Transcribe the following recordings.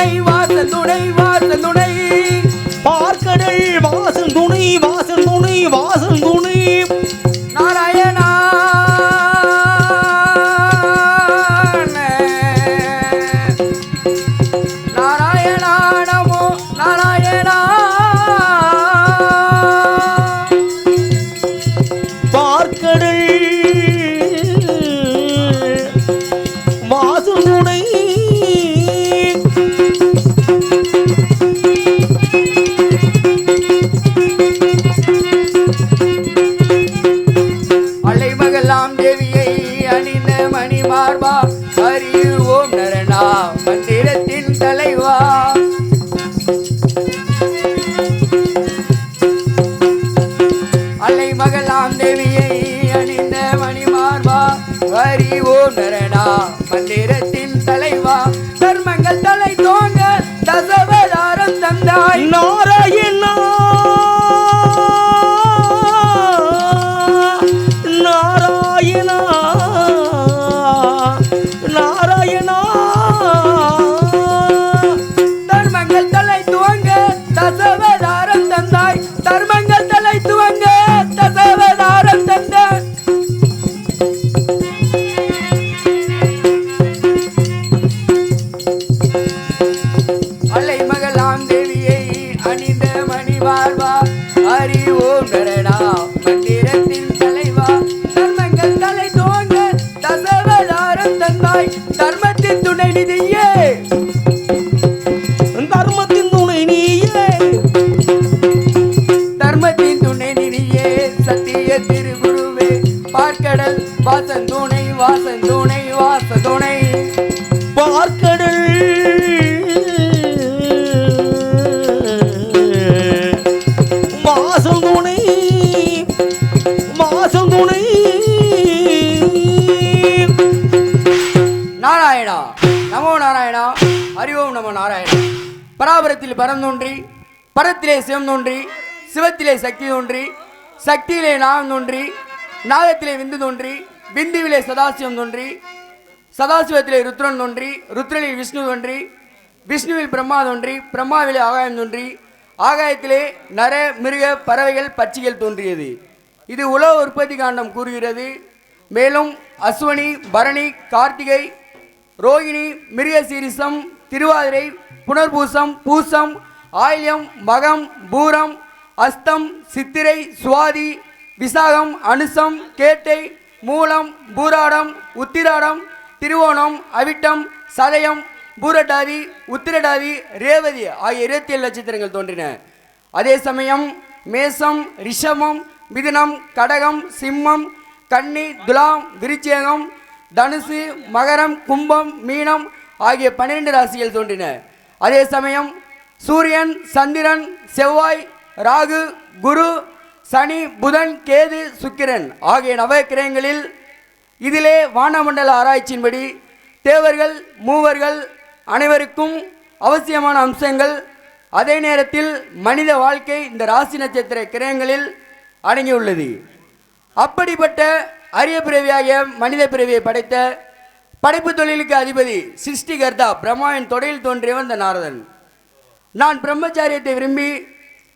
துணை வாச துணை படத்திலே சிவம் தோன்றி சிவத்திலே சக்தி தோன்றி சக்தியிலே நாகம் தோன்றி நாகத்திலே விந்து தோன்றி விந்துவிலே சதாசிவம் தோன்றி சதாசிவத்திலே ருத்ரன் தோன்றி ருத்ரனில் விஷ்ணு தோன்றி விஷ்ணுவில் பிரம்மா தோன்றி பிரம்மாவிலே ஆகாயம் தோன்றி ஆகாயத்திலே நர மிருக பறவைகள் பட்சிகள் தோன்றியது. இது உலக உற்பத்தி காண்டம் கூறுகிறது. மேலும் அஸ்வனி பரணி கார்த்திகை ரோகிணி மிருக சீரிசம் திருவாதிரை புனர்பூசம் பூசம் ஆயில்யம் மகம் பூரம் அஸ்தம் சித்திரை சுவாதி விசாகம் அனுசம் கேட்டை மூலம் பூராடம் உத்திராடம் திருவோணம் அவிட்டம் சதயம் பூரட்டாதி உத்திரடாதி ரேவதி ஆகிய இருபத்தி ஏழு நட்சத்திரங்கள் தோன்றின. அதே சமயம் மேசம் ரிஷமம் மிதுனம் கடகம் சிம்மம் கன்னி துலாம் விருச்சேகம் தனுசு மகரம் கும்பம் மீனம் ஆகிய பன்னிரண்டு ராசிகள் தோன்றின. அதே சமயம் சூரியன் சந்திரன் செவ்வாய் ராகு குரு சனி புதன் கேது சுக்கிரன். ஆகிய நவக்கிரகங்களில் இதிலே வானமண்டல ஆராய்ச்சியின்படி தேவர்கள் மூவர்கள் அனைவருக்கும் அவசியமான அம்சங்கள். அதே நேரத்தில் மனித வாழ்க்கை இந்த ராசி நட்சத்திர கிரகங்களில் அடங்கியுள்ளது. அப்படிப்பட்ட அரிய பிறவியாகிய மனித பிறவியை படைத்த படைப்பு தொழிலுக்கு அதிபதி சிருஷ்டிகர்த்தா பிரம்மாவின் தொடையில் தோன்றியவன் இந்த நாரதன். நான் பிரம்மச்சாரியத்தை விரும்பி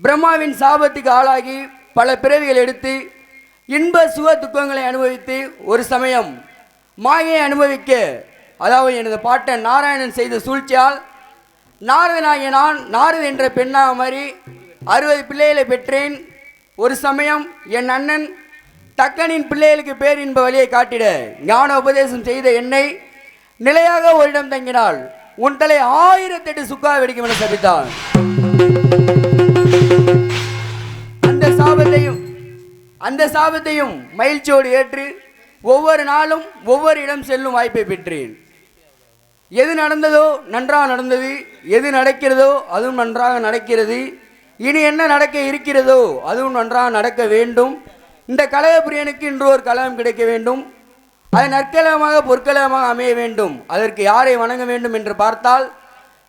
பிரம்மாவின் சாபத்துக்கு ஆளாகி பல பிறவிகள் எடுத்து இன்ப சுக துக்கங்களை அனுபவித்து ஒரு சமயம் மாயை அனுபவிக்க அதாவது எனது பாட்டன் நாராயணன் செய்த சூழ்ச்சியால் நாரதனாகிய நான் நாரது என்ற பெண்ணாக மாறி அறுபது பிள்ளைகளை பெற்றேன். ஒரு சமயம் என் அண்ணன் தக்கனின் பிள்ளைகளுக்கு பேர் இன்ப வழியை காட்டிட ஞான உபதேசம் செய்த என்னை நிலையாக ஓரிடம் தங்கினாள். உன் தலை ஆயிரத்தெட்டு சுக்கா வெடிக்கும் என சபித்தான். அந்த சாபத்தையும் அந்த சாபத்தையும் மகிழ்ச்சியோடு ஏற்று ஒவ்வொரு நாளும் ஒவ்வொரு இடம் செல்லும் வாய்ப்பை பெற்றேன். எது நடந்ததோ நன்றாக நடந்தது எது நடக்கிறதோ அதுவும் நன்றாக நடக்கிறது. இனி என்ன நடக்க இருக்கிறதோ அதுவும் நன்றாக நடக்க வேண்டும். இந்த கலகப்பிரியனுக்கு இன்று ஒரு கலகம் கிடைக்க வேண்டும். அது நற்கலமாக பொற்கலமாக அமைய வேண்டும். அதற்கு யாரை வணங்க வேண்டும் என்று பார்த்தால்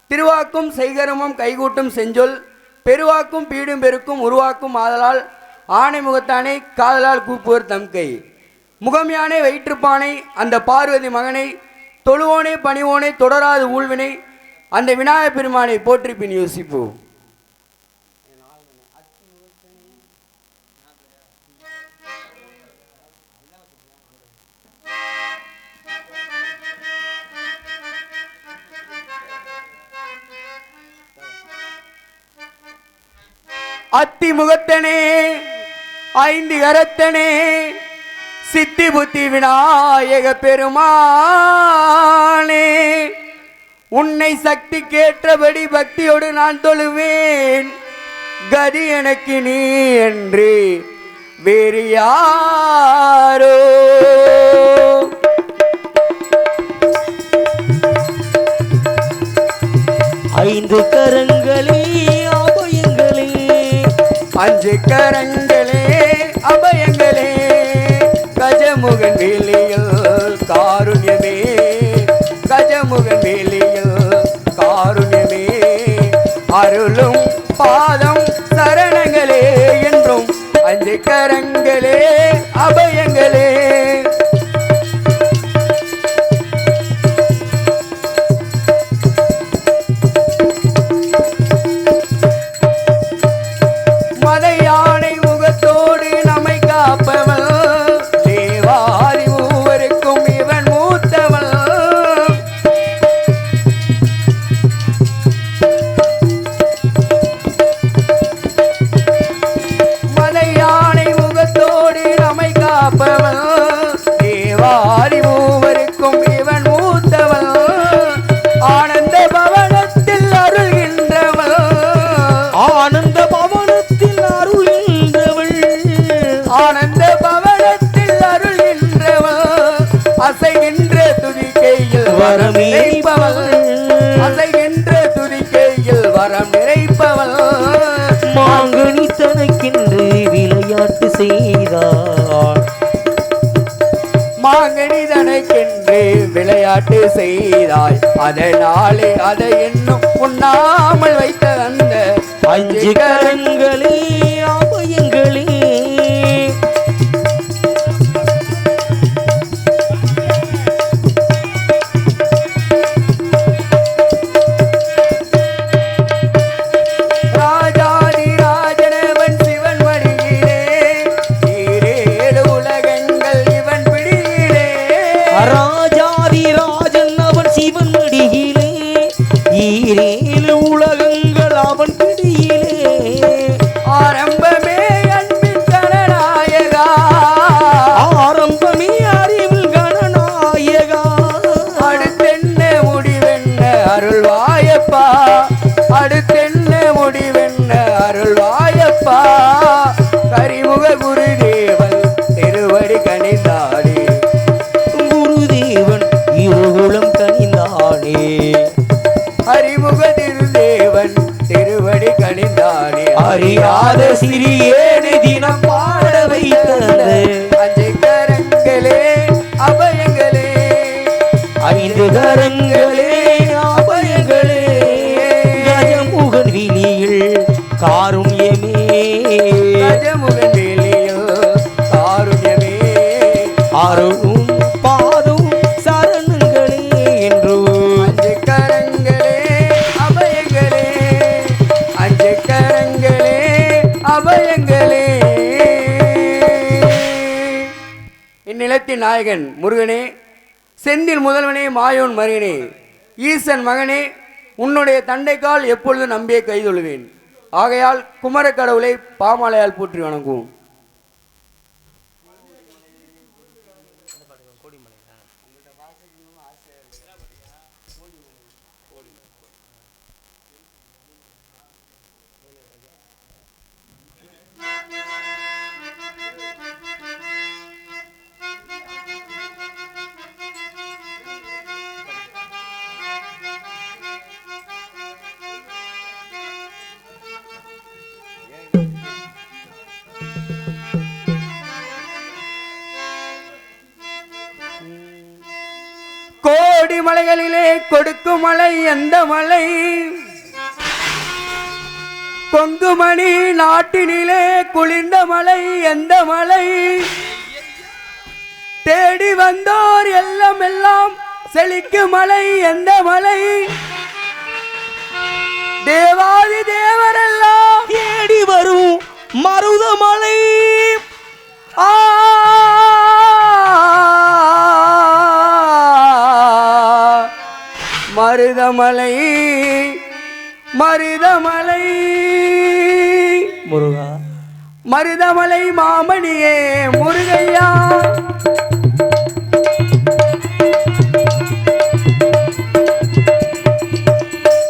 திருவாக்கும் செய்கரமும் கைகூட்டும் செஞ்சொல் பெருவாக்கும் பீடும் பெருக்கும் உருவாக்கும் ஆதலால் ஆணை முகத்தானை காதலால் கூப்புவர் தம்கை. முகம் யானை வயிற்றுப்பானை அந்த பார்வதி மகனை தொழுவோனே பணிவோனே தொடராது ஊழ்வினை அந்த விநாயகப் பெருமானை போற்றி பின் யோசிப்போம். அத்தி முகத்தனே ஐந்து கரத்தனே சித்தி புத்தி விநாயக பெருமானே. உன்னை சக்தி கேற்றபடி பக்தியோடு நான் தொழுவேன். கதி எனக்கு நீ என்று வேறு யாரோ. ஐந்து கரங்களே அஞ்சு கரங்களே அபயங்களே. கஜமுகன் வேலியில் காருண்யமே கஜமுகன் வேலியில் காருண்யமே. அருளும் பாதம் சரணங்களே என்றும் அஞ்சு கரங்களே அபயங்களே. வரம் நிறைப்பவள் அசைகின்ற துதிக்கையில் வரம் நிறைப்பவள் மாங்கனி தனக்கென்று விளையாட்டு செய்தார் மாங்கனிதனுக்கென்று விளையாட்டு செய்தாய் அதனாலே அதை இன்னும் உண்ணாமல் வைத்த அந்த அஞ்சு கரங்களே পা இந்நிலத்தின் நாயகன் முருகனே செந்தில் முதல்வனே மாயோன் மருகனே ஈசன் மகனே உன்னுடைய தண்டைக்கால் எப்பொழுதும் நம்பியே கைதொழுவேன். ஆகையால் குமரக்கடவுளை பாமாலையால் போற்றி வணங்குவோம். மலைகளிலே கொடுக்கும் மலை எந்த மலை கொங்குமணி நாட்டினிலே குளிர்ந்த மலை எந்த மலை தேடி வந்தோர் எல்லாம் எல்லாம் செழிக்கும் மலை எந்த மலை தேவாதி தேவரெல்லாம் தேடி வரும் மருதமலை. ஆ மருதமலை மருதமலை. முருகா. மருதமலை மாமணியே முருகையா.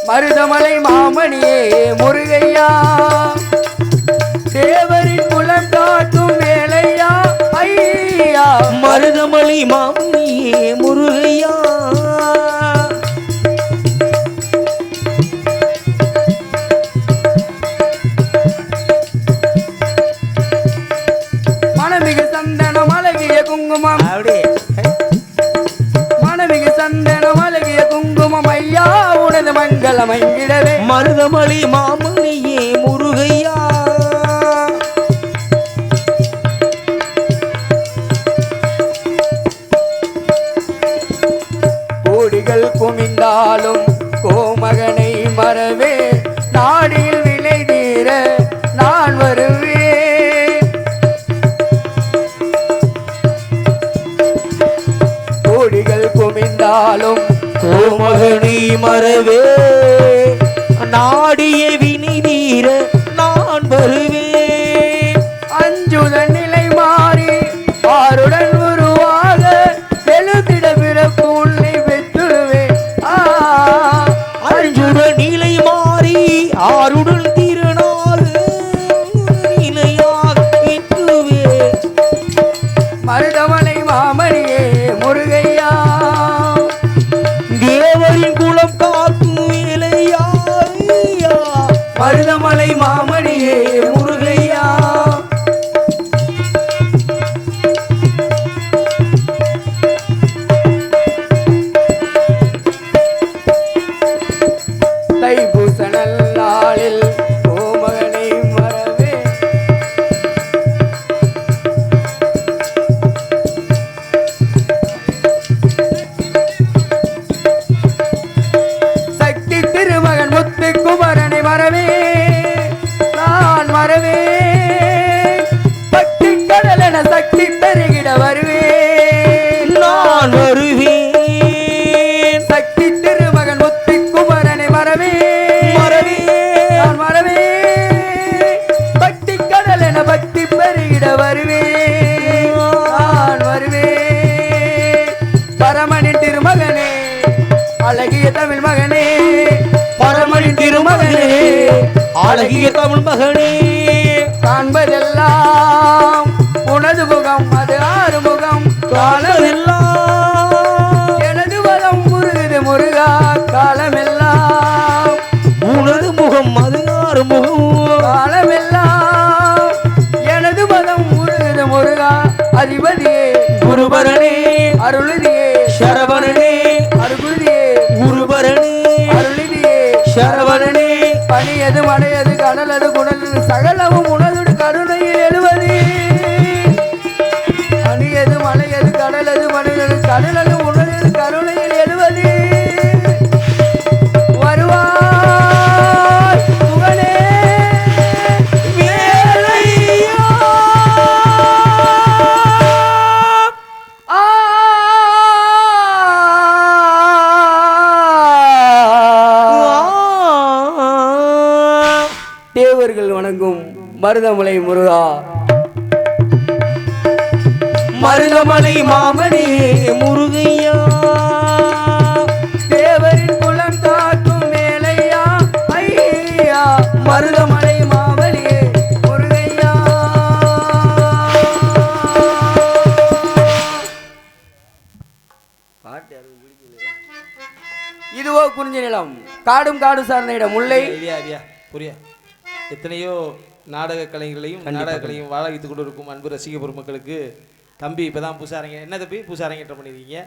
மருதமலை மாமணியே முருகையா. தேவரின் குலம் காட்டும் வேலையா ஐயா. மருதமலை மாமியே மங்களம் அங்கிடவே மருதமலை மாமணியே முருகையா. கோடிகள் குமிந்தாலும் கோமகனை மறவே நாடில் விலை தீர நான் வருவேன். கோடிகள் குமிந்தாலும் கோமகனை மறவே அருளுதியே சரவணனே அருகுதியே குருபரனே அருளிதியே சரவணனே. பணியது மடையது கடலது குணலது சகலமும் உணதுடு கருணையில் மருதமலை முருகா. மருதமலை மாமணி முருகையா. தேவரின் குலம் தாக்கும் மேலையா. ஐயா மருதமலை இதுவோ குறிஞ்சி நிலம். காடும் காடு சார்ந்த இடம். முல்லை. புரிய. எத்தனையோ நாடக கலைஞர்களையும் நாடக கலையும் வாழ வைத்துக் கொண்டிருக்கும் அன்பு ரசிக பெருமக்களுக்கு தம்பி இப்பதான் பூசாரங்க என்ன தம்பி? பூசாரங்கேற்றம் பண்ணிருக்கீங்க.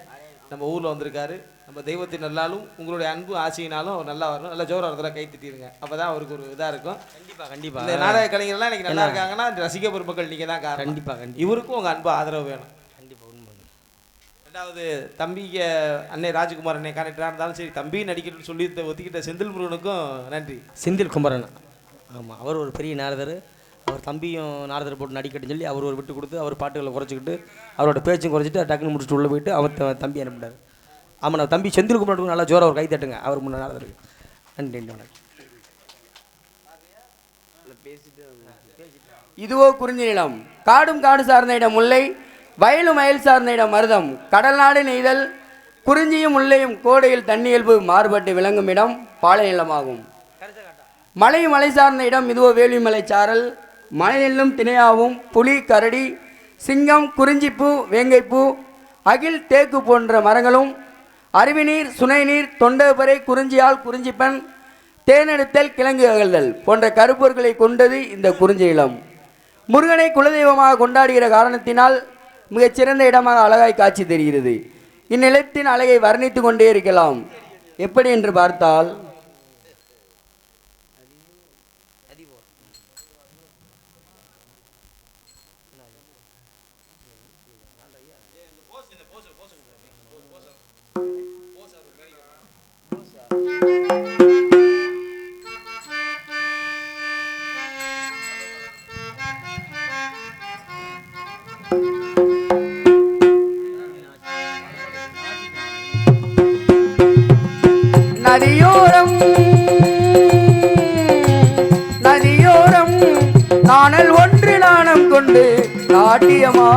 நம்ம ஊர்ல வந்திருக்காரு. நம்ம தெய்வத்தின் நல்லாலும் உங்களுடைய அன்பு ஆசையினாலும் அவர் நல்லா வரணும். நல்லா ஜோர வரதுல கை தட்டிடுங்க அப்பதான் அவருக்கு ஒரு இதா இருக்கும். கண்டிப்பா கண்டிப்பா. இந்த நாடக கலைஞர்லாம் இன்னைக்கு நல்லா இருக்காங்கன்னா ரசிக பெருமக்கள் நீங்க தான் காரணம். கண்டிப்பா கண்டிப்பா. இவருக்கும் உங்க அன்பு ஆதரவு வேணும். கண்டிப்பா உண்மை ரெண்டாவது தம்பிக்கு அன்னை ராஜ்குமார் அன்னை கனெக்டராக இருந்தாலும் சரி தம்பி நடிக்கணும்னு சொல்லி ஒத்துக்கிட்ட செந்தில் முருகனுக்கும் நன்றி. செந்தில் குமரன். ஆமாம் அவர் ஒரு பெரிய நாரதர். அவர் தம்பியும் நாரதர் போட்டு நடிக்கட்டுன்னு சொல்லி அவர் ஒரு விட்டு கொடுத்து அவர் பாட்டுகளை குறைச்சிக்கிட்டு அவரோட பேச்சும் குறைச்சிட்டு டக்குன்னு முடிச்சுட்டு உள்ளே போயிட்டு அவர் தம்பி அனுப்பிட்டார் ஆமாம் நான் தம்பி செந்தில் நல்லா ஜோராக ஒரு கை தட்டுங்க. அவர் முன்ன நாரதர் நன்றி நன்றி வணக்கம். இதுவோ குறிஞ்சி நிலம் காடும் காடு சார்ந்த இடம் முல்லை வயலும் வயல் சார்ந்த இடம் மருதம். கடல் நாடு நெய்தல் குறிஞ்சியும் முல்லையும் கோடையில் தண்ணியல்பு மாறுபட்டு விளங்கும் இடம் பாலை நிலமாகும். மலை மலை சார்ந்த இடம் இதுவோ வேலிமலை சாரல். மலையிலும் நெல்லும் திணையாவும் புலி கரடி சிங்கம் குறிஞ்சிப்பூ வேங்கைப்பூ அகில் தேக்கு போன்ற மரங்களும் அருவிநீர் சுனைநீர் தொண்டபறை குறிஞ்சியால் குறிஞ்சிப்பன் தேனெடுத்தல் கிழங்கு அகழ்தல் போன்ற கருப்பொருட்களை கொண்டது இந்த குறிஞ்சி இளம் முருகனை குலதெய்வமாக கொண்டாடுகிற காரணத்தினால் மிகச்சிறந்த இடமாக அழகாய் காட்சி தெரிகிறது. இந்நிலத்தின் அழகை வர்ணித்து கொண்டே இருக்கலாம். எப்படி என்று பார்த்தால் நதியோரம் நதியோரம் நாணல் ஒன்று நாணம் கொண்டு நாட்டியமா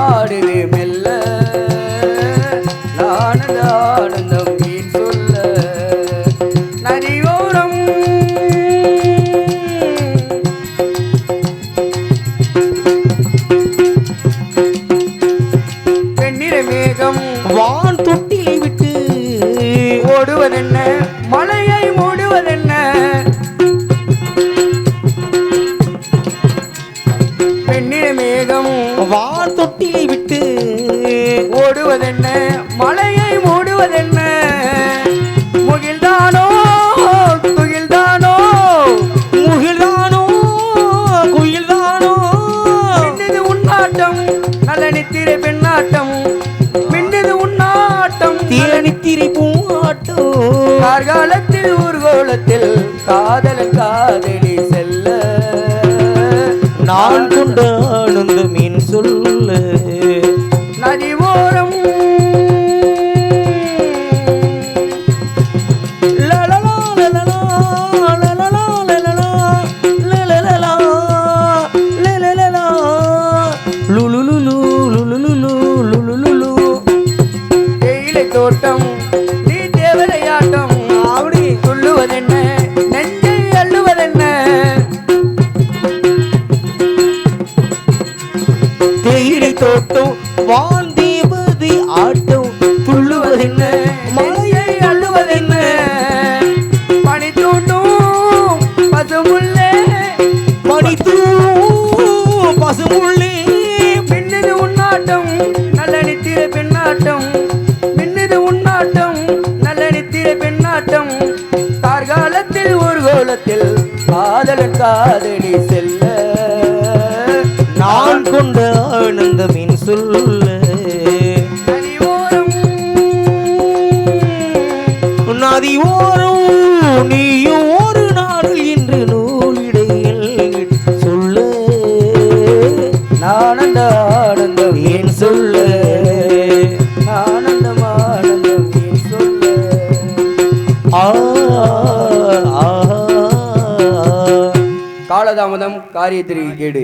மேகம் காதலி செல்ல. நான் கொண்ட on. ஆ காலதாமதம் காரியத்திற்கு கேடு